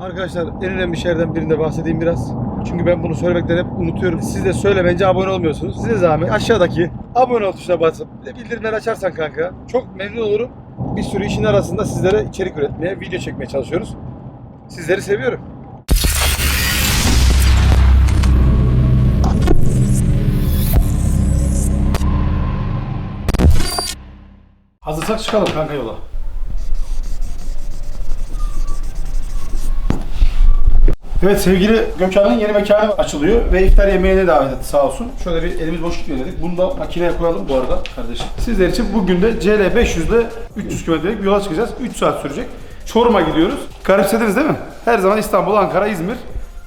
Arkadaşlar en önemli şeylerden birinde bahsedeyim biraz. Çünkü ben bunu söylemekten hep unutuyorum. Siz de söylemeyince abone olmuyorsunuz. Size zahmet aşağıdaki abone ol tuşuna basıp bildirimleri açarsan kanka çok memnun olurum. Bir sürü işin arasında sizlere içerik üretmeye, video çekmeye çalışıyoruz. Sizleri seviyorum. Hazırsak çıkalım kanka yola. Evet sevgili Gökhan'ın yeni mekanı açılıyor ve iftar yemeğine davet etti sağ olsun. Şöyle bir elimiz boş gitmiyor dedik. Bunu da makineye koyalım bu arada kardeşim. Sizler için bugün de CL 500 ile 300 kilometrelik bir yola çıkacağız. 3 saat sürecek. Çorum'a gidiyoruz. Garipsediniz değil mi? Her zaman İstanbul, Ankara, İzmir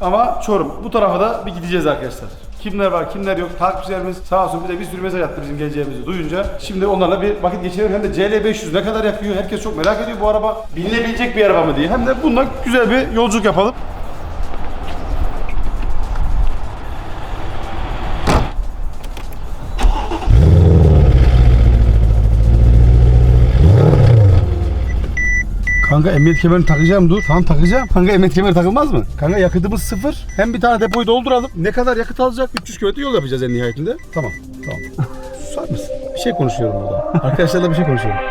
ama Çorum. Bu tarafa da bir gideceğiz arkadaşlar. Kimler var, kimler yok. Takipçilerimiz sağ olsun bize bir sürü mesaj attı bizim geleceğimizi duyunca. Şimdi onlarla bir vakit geçirelim. Hem de CL 500 ne kadar yakıyor? Herkes çok merak ediyor bu araba. Binilebilecek bir araba mı diye. Hem de bundan güzel bir yolculuk yapalım. Kanka emniyet kemerini takacağım dur. Tamam takacağım. Kanka emniyet kemeri takılmaz mı? Kanka yakıtımız sıfır. Hem bir tane depoyu dolduralım. Ne kadar yakıt alacak? 300 kilometre yol yapacağız en nihayetinde. Tamam. Tamam. Susar mısın? Bir şey konuşuyorum burada. Arkadaşlarla bir şey konuşuyorum.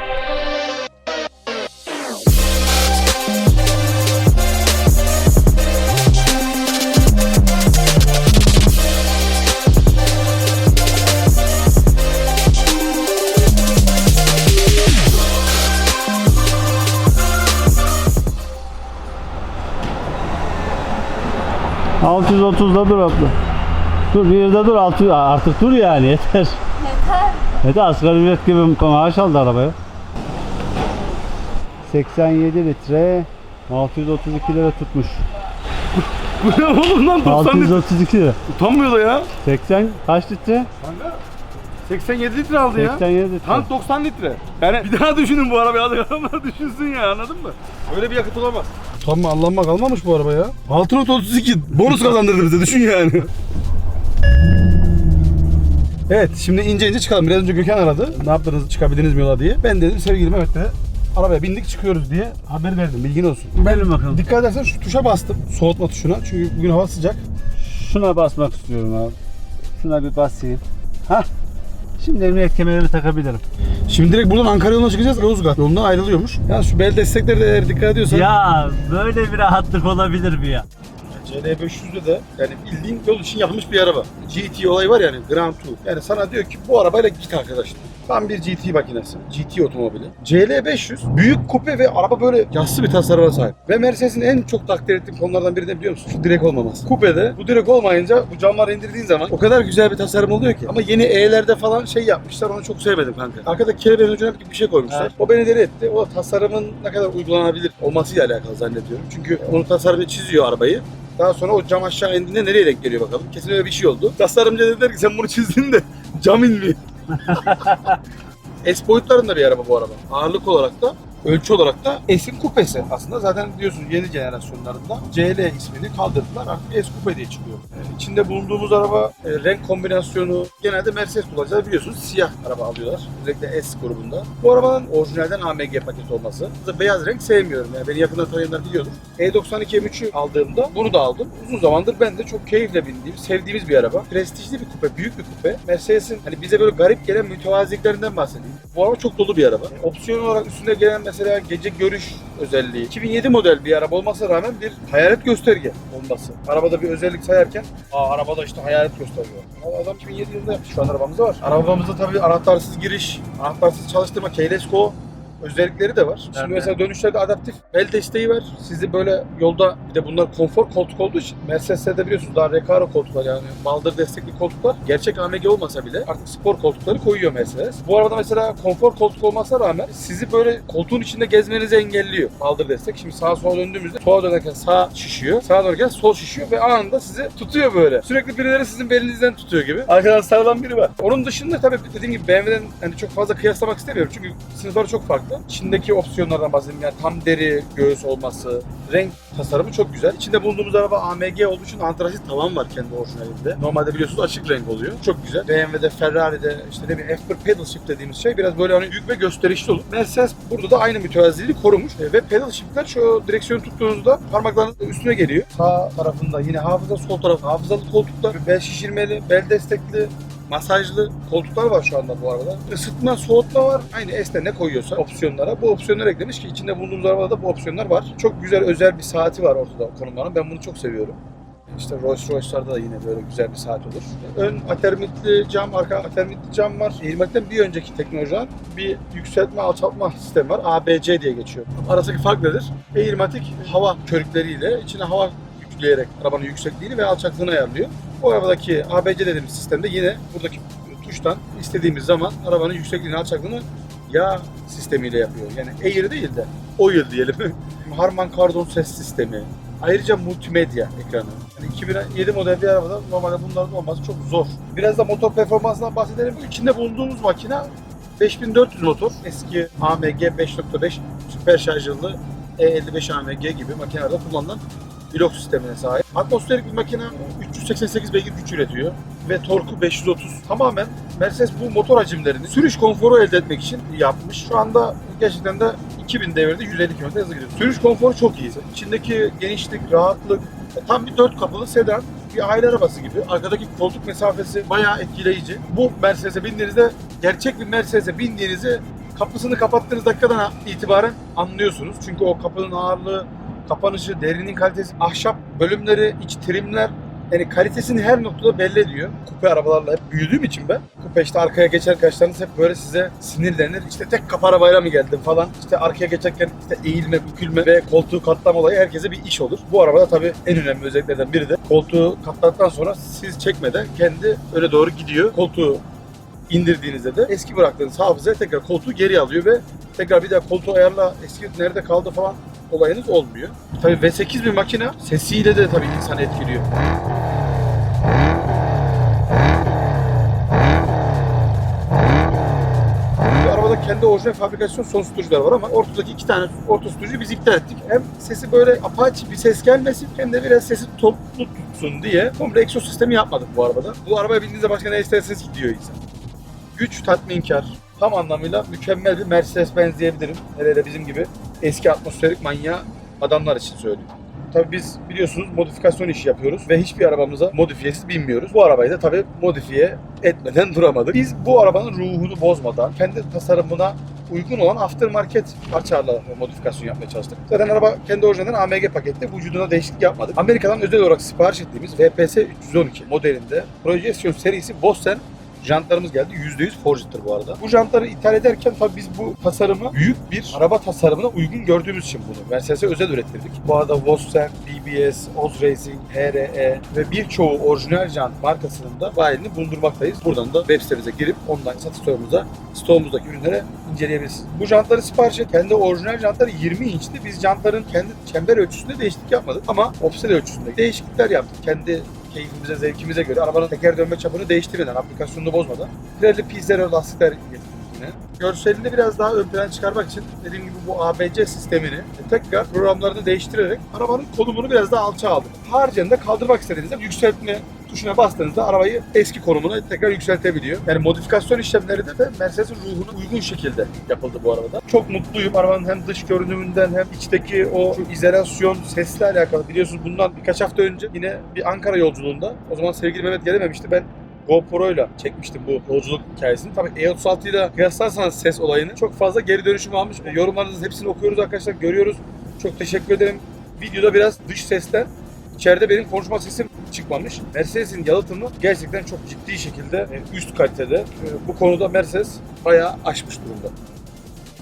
630'da dur abla. Dur bir yerde dur altı artık dur yani yeter. Yeter. Yeter asgari ücret gibi maaş aldı arabaya. 87 litre 632 lira tutmuş. Bu ne oğlum lan 632 lira. Utanmıyor da ya. 80 kaç litre? Kanka 87 litre aldı ya. 87 litre. Tank 90 litre. Yani bir daha düşünün bu arabayı. Adamlar düşünsün ya anladın mı? Öyle bir yakıt olamaz. Utanma Allah'ıma kalmamış bu araba ya. 6.32 bonus kazandırdı bize düşün yani. Evet şimdi ince ince çıkalım. Biraz önce Gökhan aradı. Ne yaptınız çıkabildiniz mi yola diye. Ben dedim sevgili Mehmet de arabaya bindik çıkıyoruz diye haber verdim. Bilgin olsun. Verin bakalım. Dikkat edersen şu tuşa bastım. Soğutma tuşuna. Çünkü bugün hava sıcak. Şuna basmak istiyorum abi. Şuna bir basayım. Hah. Şimdi emniyet kemerimi takabilirim. Şimdi direkt buradan Ankara yoluna çıkacağız. Yozgat yolundan ayrılıyormuş. Ya şu bel destekleri de eğer dikkat ediyorsan. Ya böyle bir rahatlık olabilir mi ya? CL500'de de yani bildiğin yol için yapılmış bir araba. GT olayı var yani Grand Tour. Yani sana diyor ki bu arabayla git arkadaş. diyor. Tam bir GT makinesi. GT otomobili. CL500 büyük kupe ve araba böyle yassı bir tasarıma sahip. Ve Mercedes'in en çok takdir ettiğim konulardan biri de biliyor musun? Şu direk olmaması. Kupede bu direk olmayınca bu camları indirdiğin zaman o kadar güzel bir tasarım oluyor ki. Ama yeni E'lerde falan şey yapmışlar onu çok sevmedim kanka. Arkada kelebeğin ucuna bir şey koymuşlar. Evet. O beni deli etti. O tasarımın ne kadar uygulanabilir olmasıyla alakalı zannediyorum. Çünkü onun tasarımı çiziyor arabayı. Daha sonra o cam aşağı indiğinde nereye denk geliyor bakalım. Kesin öyle bir şey oldu. Tasarımcı dediler ki sen bunu çizdin de cam inmiyor. S boyutlarında bir araba bu araba. Ağırlık olarak da ölçü olarak da S'in kupesi. Aslında zaten biliyorsunuz yeni jenerasyonlarında CL ismini kaldırdılar. Artık S kupe diye çıkıyor. Yani içinde bulunduğumuz araba e, renk kombinasyonu genelde Mercedes kullanıcılar biliyorsunuz siyah araba alıyorlar. Özellikle S grubunda. Bu arabanın orijinalden AMG paketi olması. Beyaz renk sevmiyorum. Yani beni yakından tanıyanlar biliyordur. E92 M3'ü aldığımda bunu da aldım. Uzun zamandır ben de çok keyifle bindiğim, sevdiğimiz bir araba. Prestijli bir kupe, büyük bir kupe. Mercedes'in hani bize böyle garip gelen mütevaziliklerinden bahsedeyim. Bu araba çok dolu bir araba. Opsiyon olarak üstünde gelen mesela gece görüş özelliği. 2007 model bir araba olmasına rağmen bir hayalet gösterge olması. Arabada bir özellik sayarken aa arabada işte hayalet gösteriyor. Adam 2007 yılında yapmış. Şu an arabamızda var. Arabamızda tabii anahtarsız giriş, anahtarsız çalıştırma, keyless go özellikleri de var. Şimdi Tabii. mesela dönüşlerde adaptif bel desteği var. Sizi böyle yolda bir de bunlar konfor koltuk olduğu için Mercedes'te biliyorsunuz daha Recaro koltuklar yani baldır destekli koltuklar gerçek AMG olmasa bile artık spor koltukları koyuyor Mercedes. Bu arabada mesela konfor koltuk olmasına rağmen sizi böyle koltuğun içinde gezmenizi engelliyor baldır destek. Şimdi sağa sola döndüğümüzde sola dönerken sağ şişiyor, sağa dönerken sol şişiyor ve anında sizi tutuyor böyle. Sürekli birileri sizin belinizden tutuyor gibi. Arkadan sarılan biri var. Onun dışında tabii dediğim gibi BMW'den hani çok fazla kıyaslamak istemiyorum çünkü sınıfları çok farklı. Da. İçindeki opsiyonlardan bahsedeyim. Yani tam deri göğüs olması, renk tasarımı çok güzel. İçinde bulunduğumuz araba AMG olduğu için antresit tavan var kendi orijinalinde. Normalde biliyorsunuz açık renk oluyor. Çok güzel. BMW'de, Ferrari'de işte ne bileyim F1 pedal shift dediğimiz şey biraz böyle hani büyük ve gösterişli olur. Mercedes burada da aynı mütevaziliği korumuş. E, Ve pedal shiftler şu direksiyonu tuttuğunuzda parmaklarınız üstüne geliyor. Sağ tarafında yine hafıza, sol tarafında hafızalı koltuklar, bel şişirmeli, bel destekli, masajlı koltuklar var şu anda bu arabada. Isıtma, soğutma var. Aynı S'te ne koyuyorsa opsiyonlara bu opsiyonları eklemiş ki içinde bulunduğumuz arabada da bu opsiyonlar var. Çok güzel özel bir saati var ortada konumlanan. Ben bunu çok seviyorum. İşte Rolls Royce'larda da yine böyle güzel bir saat olur. Ön atermitli cam, arka atermitli cam var. Eğilmekten bir önceki teknoloji var. Bir yükseltme, alçaltma sistemi var. ABC diye geçiyor. Arasındaki fark nedir? Eğilmatik hava körükleriyle içine hava yükleyerek arabanın yüksekliğini ve alçaklığını ayarlıyor. Bu arabadaki ABC dediğimiz sistemde yine buradaki tuştan istediğimiz zaman arabanın yüksekliğini, alçaklığını yağ sistemiyle yapıyor. Yani air değil de oil diyelim. Harman Kardon ses sistemi. Ayrıca multimedya ekranı. Yani 2007 model bir arabada normalde bunların olması çok zor. Biraz da motor performansından bahsedelim. İçinde bulunduğumuz makine 5400 motor. Eski AMG 5.5 süper şarjlı E55 AMG gibi makinelerde kullanılan blok sistemine sahip. Atmosferik bir makine 388 beygir güç üretiyor ve torku 530. Tamamen Mercedes bu motor hacimlerini sürüş konforu elde etmek için yapmış. Şu anda gerçekten de 2000 devirde 150 km hızlı gidiyor. Sürüş konforu çok iyi. İçindeki genişlik, rahatlık, tam bir dört kapılı sedan bir aile arabası gibi. Arkadaki koltuk mesafesi bayağı etkileyici. Bu Mercedes'e bindiğinizde gerçek bir Mercedes'e bindiğinizi kapısını kapattığınız dakikadan itibaren anlıyorsunuz. Çünkü o kapının ağırlığı, kapanışı, derinin kalitesi, ahşap bölümleri, iç trimler yani kalitesini her noktada belli ediyor. Kupe arabalarla hep büyüdüğüm için ben. Kupe işte arkaya geçer kaçlarınız hep böyle size sinirlenir. İşte tek kapı arabayla mı geldim falan. İşte arkaya geçerken işte eğilme, bükülme ve koltuğu katlama olayı herkese bir iş olur. Bu arabada tabii en önemli özelliklerden biri de koltuğu katladıktan sonra siz çekmeden kendi öne doğru gidiyor. Koltuğu indirdiğinizde de eski bıraktığınız hafızaya tekrar koltuğu geri alıyor ve tekrar bir daha koltuğu ayarla eski nerede kaldı falan olayınız olmuyor. Tabii V8 bir makine sesiyle de tabii insan etkiliyor. Kendi orijinal fabrikasyon son tutucular var ama ortadaki iki tane orta tutucuyu biz iptal ettik. Hem sesi böyle apaçi bir ses gelmesin hem de biraz sesi toplu tutsun diye komple egzoz sistemi yapmadık bu arabada. Bu arabaya bindiğinizde başka ne isterseniz gidiyor insan. Güç tatminkar. Tam anlamıyla mükemmel bir Mercedes-Benz diyebilirim. Hele hele bizim gibi eski atmosferik manyağı adamlar için söylüyorum. Tabii biz biliyorsunuz modifikasyon işi yapıyoruz ve hiçbir arabamıza modifiyesiz binmiyoruz. Bu arabayı da tabii modifiye etmeden duramadık. Biz bu arabanın ruhunu bozmadan kendi tasarımına uygun olan aftermarket parçalarla modifikasyon yapmaya çalıştık. Zaten araba kendi orijinalinden AMG pakette vücuduna değişiklik yapmadık. Amerika'dan özel olarak sipariş ettiğimiz VPS 312 modelinde projeksiyon serisi Bossen Jantlarımız geldi. %100 forjittir bu arada. Bu jantları ithal ederken tabii biz bu tasarımı büyük bir araba tasarımına uygun gördüğümüz için bunu Mercedes'e özel ürettirdik. Bu arada Vossen, BBS, Oz Racing, HRE ve birçoğu orijinal jant markasının da bayilini bulundurmaktayız. Buradan da web sitemize girip online satış stoğumuza, stoğumuzdaki ürünleri inceleyebilirsiniz. Bu jantları sipariş et. Kendi orijinal jantları 20 inçti. Biz jantların kendi çember ölçüsünde değişiklik yapmadık ama offset ölçüsünde değişiklikler yaptık. Kendi keyfimize, zevkimize göre arabanın teker dönme çapını değiştirmeden, aplikasyonunu bozmadan Pirelli Pizzero lastikler getirdik yine. Görselini biraz daha ön plana çıkarmak için dediğim gibi bu ABC sistemini tekrar programlarını değiştirerek arabanın konumunu biraz daha alçağa aldık. Haricinde kaldırmak istediğinizde yükseltme tuşuna bastığınızda arabayı eski konumuna tekrar yükseltebiliyor. Yani modifikasyon işlemleri de, de Mercedes'in ruhuna uygun şekilde yapıldı bu arabada. Çok mutluyum arabanın hem dış görünümünden hem içteki o izolasyon sesle alakalı. Biliyorsunuz bundan birkaç hafta önce yine bir Ankara yolculuğunda o zaman sevgili Mehmet gelememişti. Ben GoPro ile çekmiştim bu yolculuk hikayesini. Tabii E36 ile kıyaslarsanız ses olayını çok fazla geri dönüşüm almış. Yorumlarınızın hepsini okuyoruz arkadaşlar, görüyoruz. Çok teşekkür ederim. Videoda biraz dış sesten İçeride benim konuşma sesim çıkmamış. Mercedes'in yalıtımı gerçekten çok ciddi şekilde e, üst kalitede. E, Bu konuda Mercedes bayağı aşmış durumda.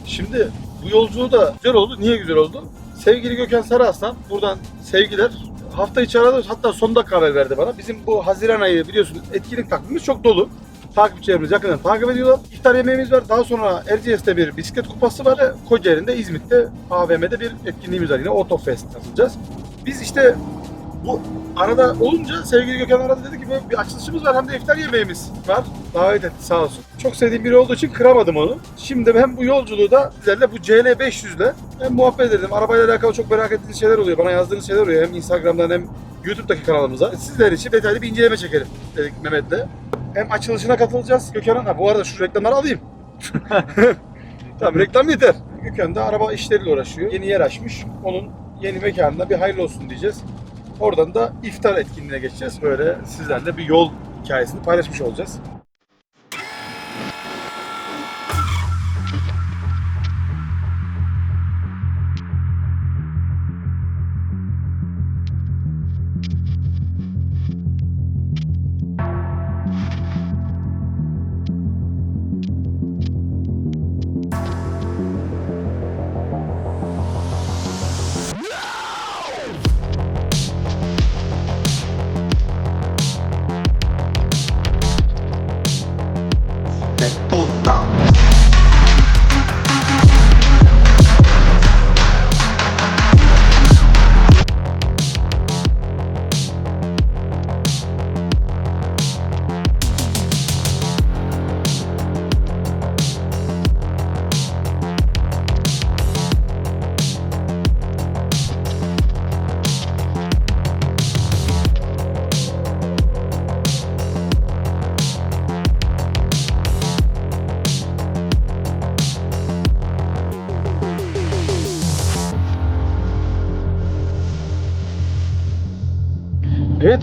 Şimdi bu yolculuğu da güzel oldu. Niye güzel oldu? Sevgili Gökhan Sarıaslan buradan sevgiler. Hafta içi aradı hatta son dakika haber verdi bana. Bizim bu Haziran ayı biliyorsunuz etkinlik takvimimiz çok dolu. Takipçilerimiz yakından takip ediyorlar. İftar yemeğimiz var. Daha sonra Erciyes'te bir bisiklet kupası var. Kocaeli'nde İzmit'te AVM'de bir etkinliğimiz var. Yine Otofest katılacağız. Biz işte bu arada olunca sevgili Gökhan aradı dedi ki böyle bir açılışımız var hem de iftar yemeğimiz var. Davet etti sağ olsun. Çok sevdiğim biri olduğu için kıramadım onu. Şimdi hem bu yolculuğu da sizlerle bu CL500 ile hem muhabbet edelim. Arabayla alakalı çok merak ettiğiniz şeyler oluyor. Bana yazdığınız şeyler oluyor. Hem Instagram'dan hem YouTube'daki kanalımıza. Sizler için detaylı bir inceleme çekelim dedik Mehmet'le. Hem açılışına katılacağız. Gökhan'ın, ha bu arada şu reklamları alayım. tamam reklam yeter. Gökhan da araba işleriyle uğraşıyor. Yeni yer açmış. Onun yeni mekanına bir hayırlı olsun diyeceğiz. Oradan da iftar etkinliğine geçeceğiz. Böyle sizlerle bir yol hikayesini paylaşmış olacağız.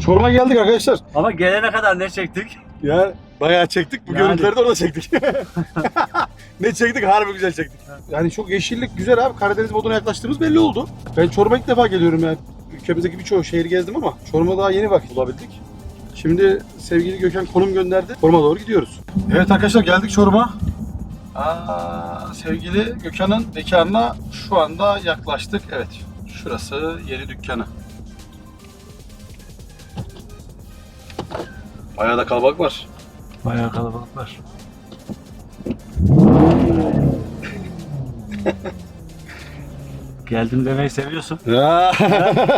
Çorum'a geldik arkadaşlar. Ama gelene kadar ne çektik? Ya bayağı çektik. Bu Yani. görüntüleri de orada çektik. ne çektik? Harbi güzel çektik. Yani çok yeşillik güzel abi. Karadeniz moduna yaklaştığımız belli oldu. Ben Çorum'a ilk defa geliyorum yani. Ülkemizdeki birçok şehir gezdim ama Çorum'a daha yeni bak bulabildik. Şimdi sevgili Gökhan konum gönderdi. Çorum'a doğru gidiyoruz. Evet arkadaşlar geldik Çorum'a. Aa, sevgili Gökhan'ın mekanına şu anda yaklaştık. Evet şurası yeni dükkanı. Bayağı da kalabalık var. Bayağı kalabalık var. Geldim demeyi seviyorsun.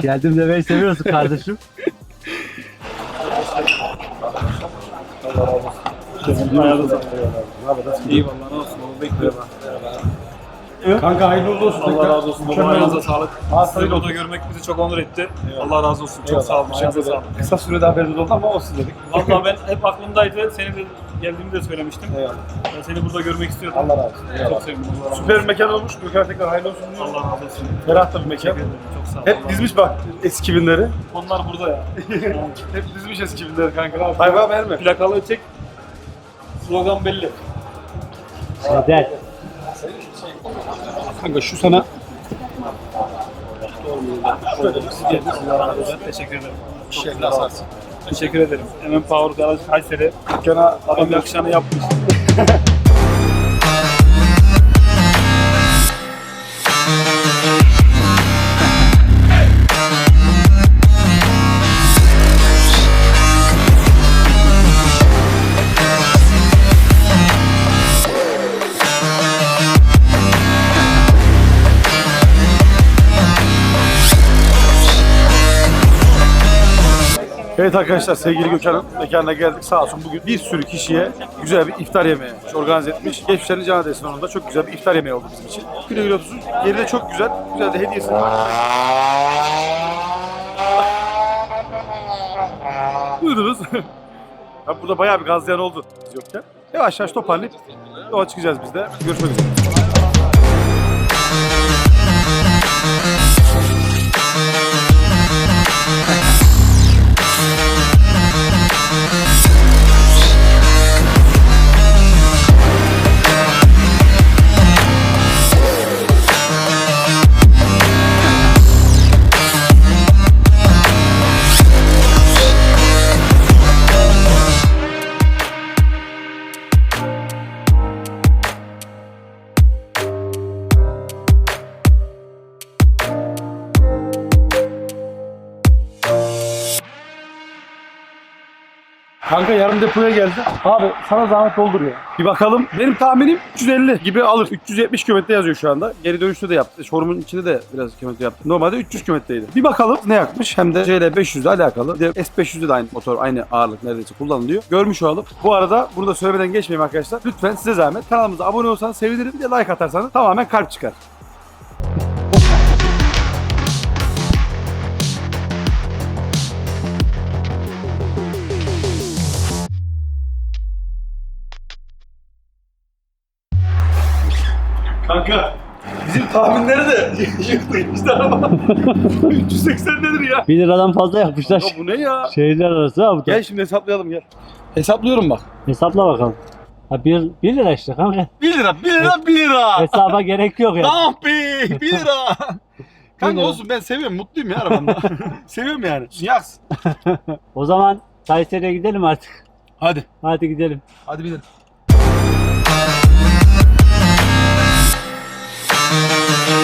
Geldim demeyi seviyorsun kardeşim. İyi vallahi ne olsun onu bekliyorum. Kanka hayırlı uğurlu olsun. Allah razı olsun. Baba Mükemmel ayağınıza oldu. sağlık. Seni burada görmek bizi çok onur etti. Allah razı olsun. Çok sağ olun. Ayağınıza sağlık. Kısa sürede haberimiz oldu ama olsun dedik. Vallahi ben hep aklımdaydı. Senin de geldiğini de söylemiştim. Eyvallah. Ben seni burada görmek istiyordum. Allah razı olsun. Çok sevindim. Allah razı olsun. Süper bir mekan olmuş. Gökhan tekrar hayırlı olsun. diyorum. Allah razı olsun. Ferah da bir mekan. Teşekkür ederim. Çok sağ ol. Hep dizmiş bak eski binleri. Onlar burada ya. Hep dizmiş eski binleri kanka. Hayvan mi? Plakalı çek. Slogan belli. Neden? Kanka şu sana Teşekkür ederim. asarsın. Teşekkür ederim. Hemen Power Garaj Kayseri. Dükkana Adam yakışanı yapmış. Evet arkadaşlar sevgili Gökhan'ın mekanına geldik. Sağ olsun bugün bir sürü kişiye güzel bir iftar yemeği organize etmiş. Geçmişlerin can adresi sonunda çok güzel bir iftar yemeği oldu bizim için. Güle güle olsun. Yeri de çok güzel. Güzel de hediyesi var. Buyurunuz. Ya burada bayağı bir gazlayan oldu biz yokken. Yavaş yavaş toparlayıp yola çıkacağız biz de. Görüşmek üzere. Depoya geldi. Abi sana zahmet doldur ya. Bir bakalım. Benim tahminim 350 gibi alır. 370 kilometre yazıyor şu anda. Geri dönüşte de yaptı. Showroom'un içinde de biraz kilometre yaptı. Normalde 300 kilometreydi. Bir bakalım ne yakmış. Hem de CL 500 ile alakalı. Bir de S500'de de aynı motor, aynı ağırlık neredeyse kullanılıyor. Görmüş olalım. Bu arada bunu da söylemeden geçmeyeyim arkadaşlar. Lütfen size zahmet. Kanalımıza abone olsanız sevinirim. Bir de like atarsanız tamamen kalp çıkar. Kanka bizim tahminleri de yıktı işte araba. 380 nedir ya? 1 liradan fazla yapmışlar. Ya bu ne ya? Şehirler arası da. Gel şimdi hesaplayalım gel. Hesaplıyorum bak. Hesapla bakalım. Ha 1, 1 lira işte kanka. 1 lira, 1 lira, 1 lira. Hesaba gerek yok ya. Tamam be, 1 lira. Kanka olsun ben seviyorum, mutluyum ya arabamda. seviyorum yani. Yaks. O zaman Kayseri'ye gidelim artık. Hadi. Hadi gidelim. Hadi binelim. Música